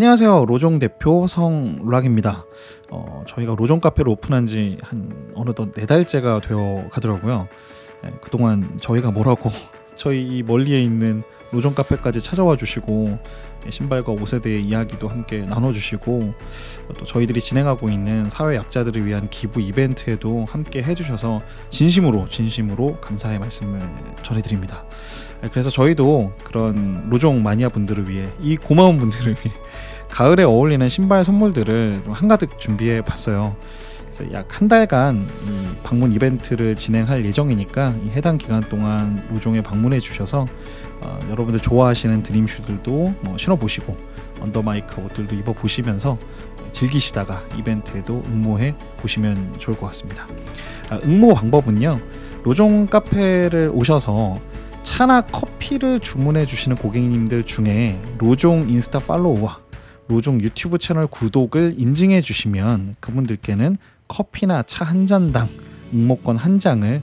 안녕하세요. 로종 대표 성락입니다. 어, 저희가 로종 카페를 오픈한 지 한 어느덧 네 달째가 되어 가더라고요. 예, 그동안 저희가 뭐라고 저희 이 멀리에 있는 로종 카페까지 찾아와 주시고 예, 신발과 옷에 대해 이야기도 함께 나눠주시고 또 저희들이 진행하고 있는 사회 약자들을 위한 기부 이벤트에도 함께 해주셔서 진심으로 진심으로 감사의 말씀을 전해드립니다. 예, 그래서 저희도 그런 로종 마니아 분들을 위해 이 고마운 분들을 위해 가을에 어울리는 신발 선물들을 좀 한가득 준비해 봤어요. 약 한 달간 이 방문 이벤트를 진행할 예정이니까 이 해당 기간 동안 로종에 방문해 주셔서 어, 여러분들 좋아하시는 드림 슈들도 뭐 신어보시고 언더마이크 옷들도 입어보시면서 즐기시다가 이벤트에도 응모해 보시면 좋을 것 같습니다. 아, 응모 방법은요. 로종 카페를 오셔서 차나 커피를 주문해 주시는 고객님들 중에 로종 인스타 팔로우와 로종 유튜브 채널 구독을 인증해 주시면 그분들께는 커피나 차 한 잔당 응모권 한 장을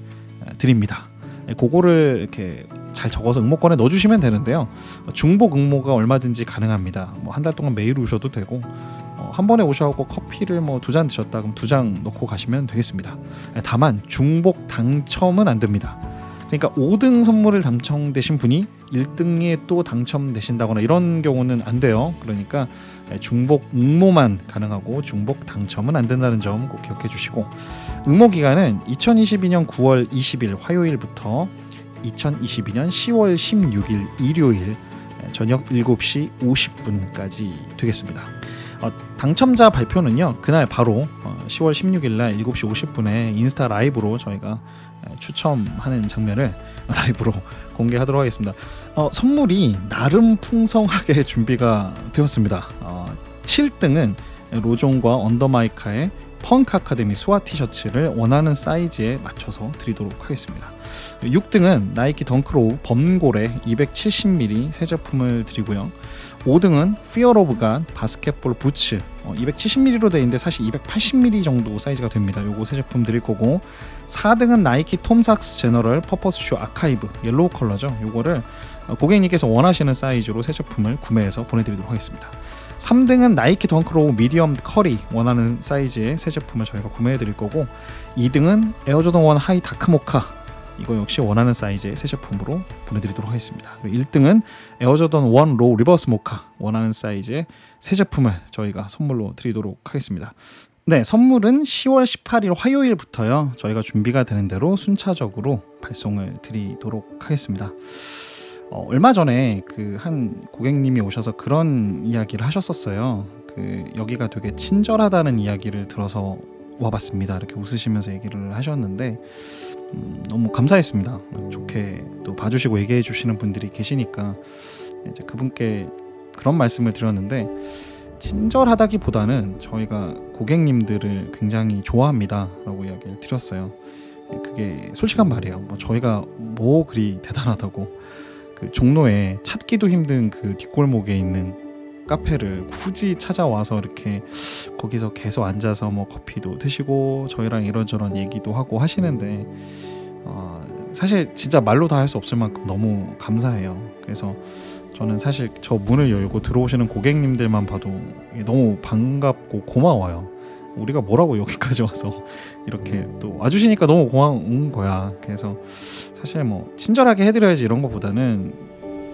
드립니다. 예, 그거를 이렇게 잘 적어서 응모권에 넣어주시면 되는데요. 중복 응모가 얼마든지 가능합니다. 뭐 한 달 동안 매일 오셔도 되고 어, 한 번에 오셔갖고 커피를 뭐 두 잔 드셨다 그럼 두 장 넣고 가시면 되겠습니다. 예, 다만 중복 당첨은 안 됩니다. 그러니까 5등 선물을 당첨되신 분이 1등에 또 당첨되신다거나 이런 경우는 안 돼요. 그러니까 중복 응모만 가능하고 중복 당첨은 안 된다는 점 꼭 기억해 주시고 응모 기간은 2022년 9월 20일 화요일부터 2022년 10월 16일 일요일 저녁 7시 50분까지 되겠습니다. 어, 당첨자 발표는요 그날 바로 어, 10월 16일 날 7시 50분에 인스타 라이브로 저희가 추첨하는 장면을 라이브로 공개하도록 하겠습니다. 어, 선물이 나름 풍성하게 준비가 되었습니다. 어, 7등은 로종과 언더마이카의 펑크 아카데미 수화 티셔츠를 원하는 사이즈에 맞춰서 드리도록 하겠습니다. 6등은 나이키 덩크로우 범고래 270mm 새 제품을 드리고요. 5등은 피어로브가 바스켓볼 부츠 어, 270mm로 되어 있는데 사실 280mm 정도 사이즈가 됩니다. 요거 새 제품 드릴 거고 4등은 나이키 톰삭스 제너럴 퍼포스쇼 아카이브 옐로우 컬러죠. 요거를 어, 고객님께서 원하시는 사이즈로 새 제품을 구매해서 보내드리도록 하겠습니다. 3등은 나이키 덩크로우 미디엄 커리 원하는 사이즈의 새 제품을 저희가 구매해 드릴 거고 2등은 에어조던 1 하이 다크 모카 이거 역시 원하는 사이즈의 새 제품으로 보내드리도록 하겠습니다. 1등은 에어조던 1 로우 리버스 모카 원하는 사이즈의 새 제품을 저희가 선물로 드리도록 하겠습니다. 네, 선물은 10월 18일 화요일부터요. 저희가 준비가 되는 대로 순차적으로 발송을 드리도록 하겠습니다. 어, 얼마 전에 그 한 고객님이 오셔서 그런 이야기를 하셨었어요. 그 여기가 되게 친절하다는 이야기를 들어서 와봤습니다. 이렇게 웃으시면서 얘기를 하셨는데 음, 너무 감사했습니다. 좋게 또 봐주시고 얘기해 주시는 분들이 계시니까 이제 그분께 그런 말씀을 드렸는데 친절하다기보다는 저희가 고객님들을 굉장히 좋아합니다라고 이야기를 드렸어요. 그게 솔직한 말이에요. 뭐 저희가 뭐 그리 대단하다고 그 종로에 찾기도 힘든 그 뒷골목에 있는 카페를 굳이 찾아와서 이렇게 거기서 계속 앉아서 뭐 커피도 드시고 저희랑 이런저런 얘기도 하고 하시는데 어, 사실 진짜 말로 다 할 수 없을 만큼 너무 감사해요. 그래서 저는 사실 저 문을 열고 들어오시는 고객님들만 봐도 너무 반갑고 고마워요. 우리가 뭐라고 여기까지 와서 이렇게 또 와주시니까 너무 고마운 거야. 그래서 사실 뭐 친절하게 해드려야지 이런 것보다는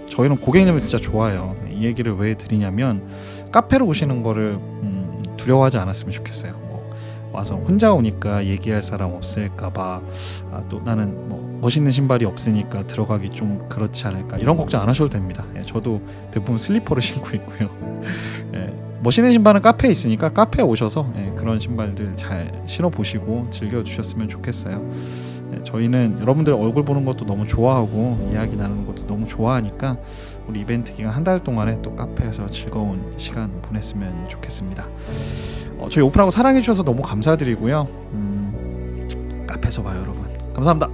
저희는 고객님을 진짜 좋아해요. 이 얘기를 왜 드리냐면 카페로 오시는 거를 음, 두려워하지 않았으면 좋겠어요. 뭐 와서 혼자 오니까 얘기할 사람 없을까봐 아, 또 나는 뭐 멋있는 신발이 없으니까 들어가기 좀 그렇지 않을까 이런 걱정 안 하셔도 됩니다. 예, 저도 대부분 슬리퍼를 신고 있고요. 예, 멋있는 신발은 카페에 있으니까 카페에 오셔서 예, 그런 신발들 잘 신어 보시고 즐겨 주셨으면 좋겠어요. 예, 저희는 여러분들 얼굴 보는 것도 너무 좋아하고 이야기 나누는 것도 너무 좋아하니까 우리 이벤트 기간 한 달 동안에 또 카페에서 즐거운 시간 보냈으면 좋겠습니다. 어, 저희 오픈하고 사랑해 주셔서 너무 감사드리고요. 음, 카페에서 봐요, 여러분. 감사합니다.